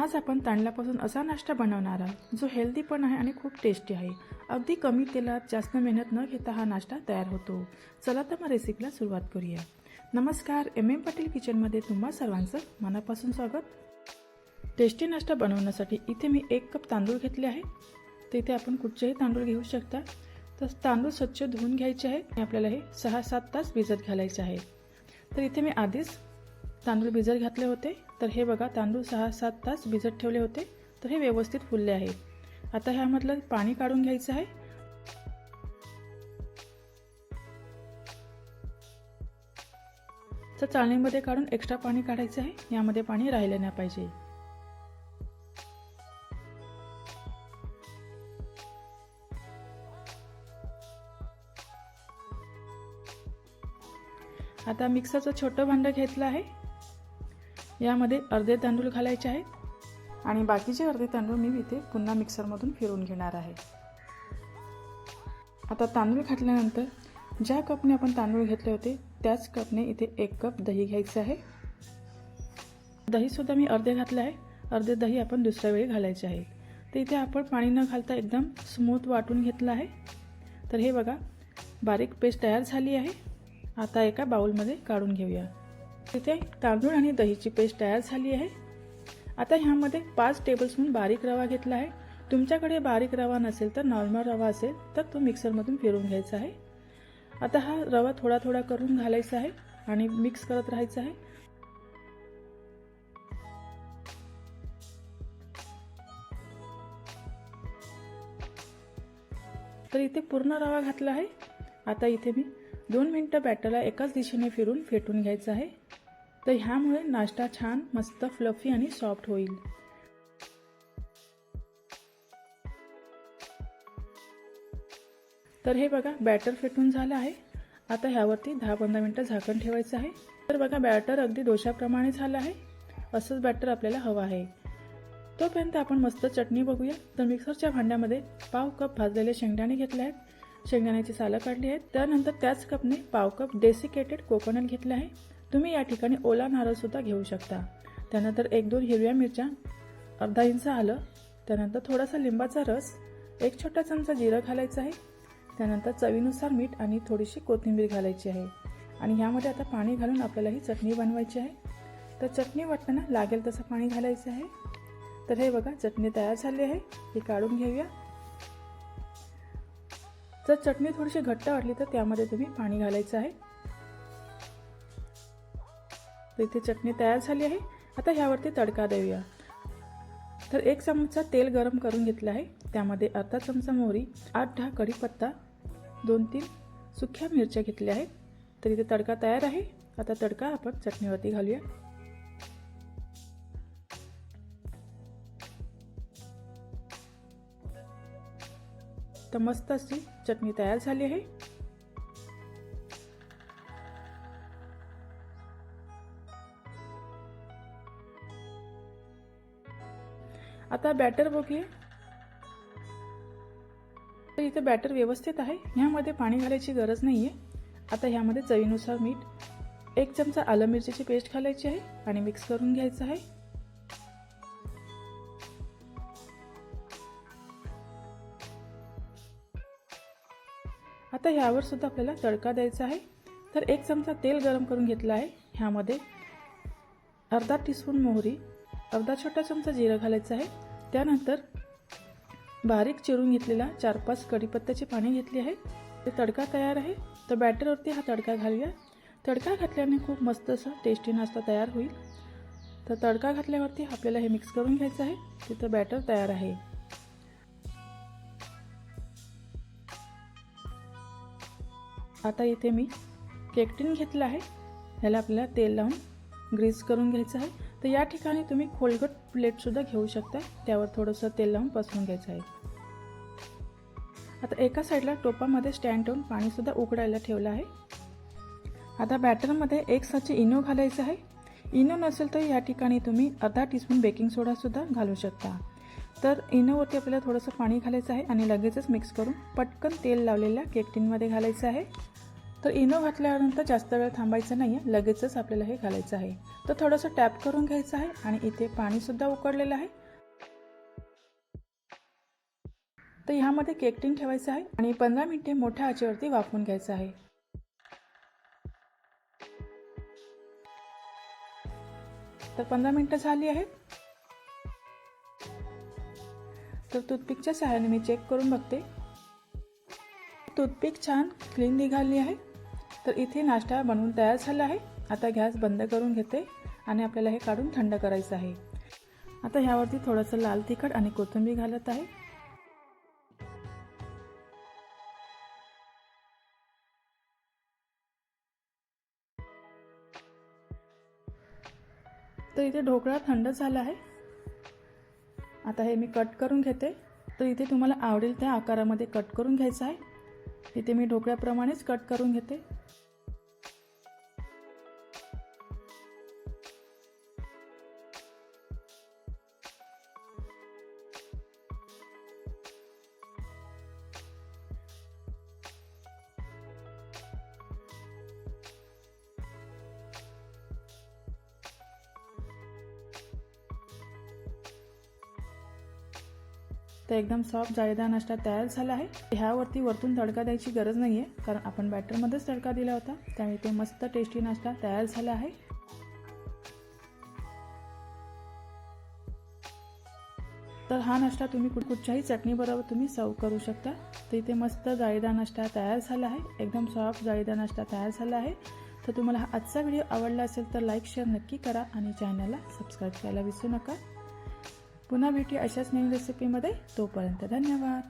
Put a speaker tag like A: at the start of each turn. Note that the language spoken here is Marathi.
A: आज आपण तांदळापासून असा नाश्ता बनवणार आहोत जो हेल्दी पण आहे आणि खूप टेस्टी आहे. अगदी कमी तेलात जास्त मेहनत न घेता हा नाश्ता तयार होतो. चला तर मग रेसिपीला सुरुवात करूया. नमस्कार एम एम पाटील किचनमध्ये तुम्हा सर्वांचं मनापासून स्वागत. टेस्टी नाश्ता बनवण्यासाठी इथे मी एक कप तांदूळ घेतले आहे. तर इथे आपण कुठचेही तांदूळ घेऊ शकता. तर तांदूळ स्वच्छ धुवून घ्यायचे आहे आणि आपल्याला हे सहा सात तास भिजत घालायचे आहे. तर इथे मी आधीच तांदूळ भिजत घातले होते. तर हे बघा तांदूळ सहा सात तास भिजत ठेवले होते. तर हे व्यवस्थित फुलले आहे. आता ह्यामधलं पाणी काढून घ्यायचं आहे. तर चाळणीमध्ये काढून एक्स्ट्रा पाणी काढायचं आहे. यामध्ये पाणी राहिलं नाही पाहिजे. आता मिक्सरचं छोटं भांडं घेतलं आहे. यामध्ये अर्धे तांदूळ घालायचे आहेत आणि बाकीचे अर्धे तांदूळ मी इथे पुन्हा मिक्सरमधून फिरवून घेणार आहे. आता तांदूळ घातल्यानंतर ज्या कपने आपण तांदूळ घेतले होते त्याच कपने इथे एक कप दही घ्यायचं आहे. दहीसुद्धा मी अर्धे घातले आहे. अर्धे दही आपण दुसऱ्या वेळी घालायचे आहे. तर इथे आपण पाणी न घालता एकदम स्मूथ वाटून घेतलं आहे. तर हे बघा बारीक पेस्ट तयार झाली आहे. आता एका बाउलमध्ये काढून घेऊया. तिथे तांदूळ आणि दहीची पेस्ट तयार झाली आहे. आता ह्यामध्ये पाच टेबलस्पून बारीक रवा घेतला आहे. तुमच्याकडे बारीक रवा नसेल तर नॉर्मल रवा असेल तर तो मिक्सरमधून फिरून घ्यायचा आहे. आता हा रवा थोडा थोडा करून घालायचा आहे आणि मिक्स करत राहायचं आहे. तर इथे पूर्ण रवा घातला आहे. आता इथे मी दोन मिनटं बॅटरला एकाच दिशेने फिरून फेटून घ्यायचं आहे. तर ह्यामुळे नाश्ता छान मस्त फ्लफी आणि सॉफ्ट होईल. तर हे बघा बॅटर फेटून झालं आहे. आता ह्यावरती दहा पंधरा मिनटं झाकण ठेवायचं आहे. तर बघा बॅटर अगदी डोशाप्रमाणे झालं आहे. असंच बॅटर आपल्याला हवं आहे. तोपर्यंत आपण मस्त चटणी बघूया. तर मिक्सरच्या भांड्यामध्ये पाव कप भाजलेले शेंगदाणे घेतले आहेत. शेंगदाण्याची सालं काढली आहेत. त्यानंतर त्याच कपने पाव कप डेसिकेटेड कोकोनट घेतले आहे. तुम्ही या ठिकाणी ओला नारळसुद्धा घेऊ शकता. त्यानंतर एक दोन हिरव्या मिरच्या अर्धा इंच आलं. त्यानंतर थोडासा लिंबाचा रस एक छोटा चमचा जिरं घालायचं आहे. त्यानंतर चवीनुसार मीठ आणि थोडीशी कोथिंबीर घालायची आहे. आणि ह्यामध्ये आता पाणी घालून आपल्याला ही चटणी बनवायची आहे. तर चटणी वाटताना लागेल तसं पाणी घालायचं आहे. तर हे बघा चटणी तयार झाली आहे. ही काढून घेऊया. जर चटणी थोडीशी घट्ट वाटली तर त्यामध्ये तुम्ही पाणी घालायचं आहे. तर इथे चटणी तयार झाली आहे. आता ह्यावरती तडका देऊया. तर एक चमचा तेल गरम करून घेतलं आहे. त्यामध्ये अर्धा चमचा मोहरी आठ दहा कढीपत्ता दोन तीन सुख्या मिरच्या घेतल्या आहेत. तर इथे तडका तयार आहे. आता तडका आपण चटणीवरती घालूया. तर मस्त अशी चटणी तयार झाली आहे. आता बॅटर बघूया. तर इथे बॅटर व्यवस्थित आहे. ह्यामध्ये पाणी घालायची गरज नाही आहे आता ह्यामध्ये चवीनुसार मीठ एक चमचा आलं मिरचीची पेस्ट घालायची आहे आणि मिक्स करून घ्यायचं आहे. आता ह्यावर सुद्धा आपल्याला तडका द्यायचा आहे. तर एक चमचा तेल गरम करून घेतला आहे. ह्यामध्ये अर्धा टीस्पून मोहरी अर्धा छोटा चमचा जिरं घालायचं आहे. त्यानंतर बारीक चिरून घेतलेला चार पाच कढीपत्त्याची पाणी घेतली आहे. ते तडका तयार आहे. तर बॅटरवरती हा तडका घालूया. तडका घातल्याने खूप मस्त असा टेस्टी नाश्ता तयार होईल. तर तडका घातल्यावरती आपल्याला हे मिक्स करून घ्यायचं आहे. तिथं बॅटर तयार आहे. आता इथे मी. केकटीन घेतलं आहे. ह्याला आपल्याला तेल लावून ग्रीस करून घ्यायचं आहे. तर या ठिकाणी तुम्ही खोलगट प्लेटसुद्धा घेऊ शकता. त्यावर थोडंसं तेल लावून पसरून घ्यायचं आहे. आता एका साईडला टोपामध्ये स्टँड ठेवून पाणीसुद्धा उकडायला ठेवलं आहे. आता बॅटरमध्ये एक साचे इनो घालायचं आहे. इनो नसेल तर या ठिकाणी तुम्ही अर्धा टीस्पून बेकिंग सोडासुद्धा घालू शकता. तर इनोवरती आपल्याला थोडंसं पाणी घालायचं आहे आणि लगेचच मिक्स करून पटकन तेल लावलेल्या केक टिनमध्ये घालायचं आहे. तर इनो घातल्यानंतर जास्त वेळ थांबायचं नाही आहे लगेचच आपल्याला हे घालायचं आहे. तर थोडंसं टॅप करून घ्यायचं आहे आणि इथे पाणीसुद्धा उकडलेलं आहे. तर ह्यामध्ये केक टिन ठेवायचं आहे आणि पंधरा मिनिटे मोठ्या आचेवरती वाफवून घ्यायचं आहे. तर पंधरा मिनटं झाली आहेत. तर टूथपिकच्या सहाय्याने मी चेक करून बघते. टूथपिक छान क्लीन निघाली आहे. तर इथे नाश्ता बनवून तयार झाला आहे. आता गॅस बंद करून घेते आणि आपल्याला हे काढून थंड करायचं आहे. आता ह्यावरती थोडंसं लाल तिखट आणि कोथिंबीर घालत आहे. तर इथे ढोकळा थंड झाला आहे. आता हे मी कट करून घेते. तर इथे तुम्हाला आवडेल त्या आकारामध्ये कट करून घ्यायचं आहे. इथे मी ढोकळ्याप्रमाणेच कट करून घेते. तर एकदम सॉफ्ट जाळीदार नाश्ता तयार झाला आहे. ह्यावरती वरतून तडका द्यायची गरज नाही आहे कारण आपण बॅटरमध्येच तडका दिला होता. त्यामुळे ते मस्त टेस्टी नाश्ता तयार झाला आहे. तर हा नाश्ता तुम्ही कुठ कुठच्याही चटणीबरोबर तुम्ही सर्व करू शकता. तर इथे मस्त जाळीदार नाश्ता तयार झाला आहे. एकदम सॉफ्ट जाळीदार नाश्ता तयार झाला आहे. तर तुम्हाला हा आजचा व्हिडिओ आवडला असेल तर लाईक शेअर नक्की करा आणि चॅनलला सबस्क्राईब करायला विसरू नका. पुन्हा भेटूया अशाच नवीन रेसिपीमध्ये तोपर्यंत धन्यवाद.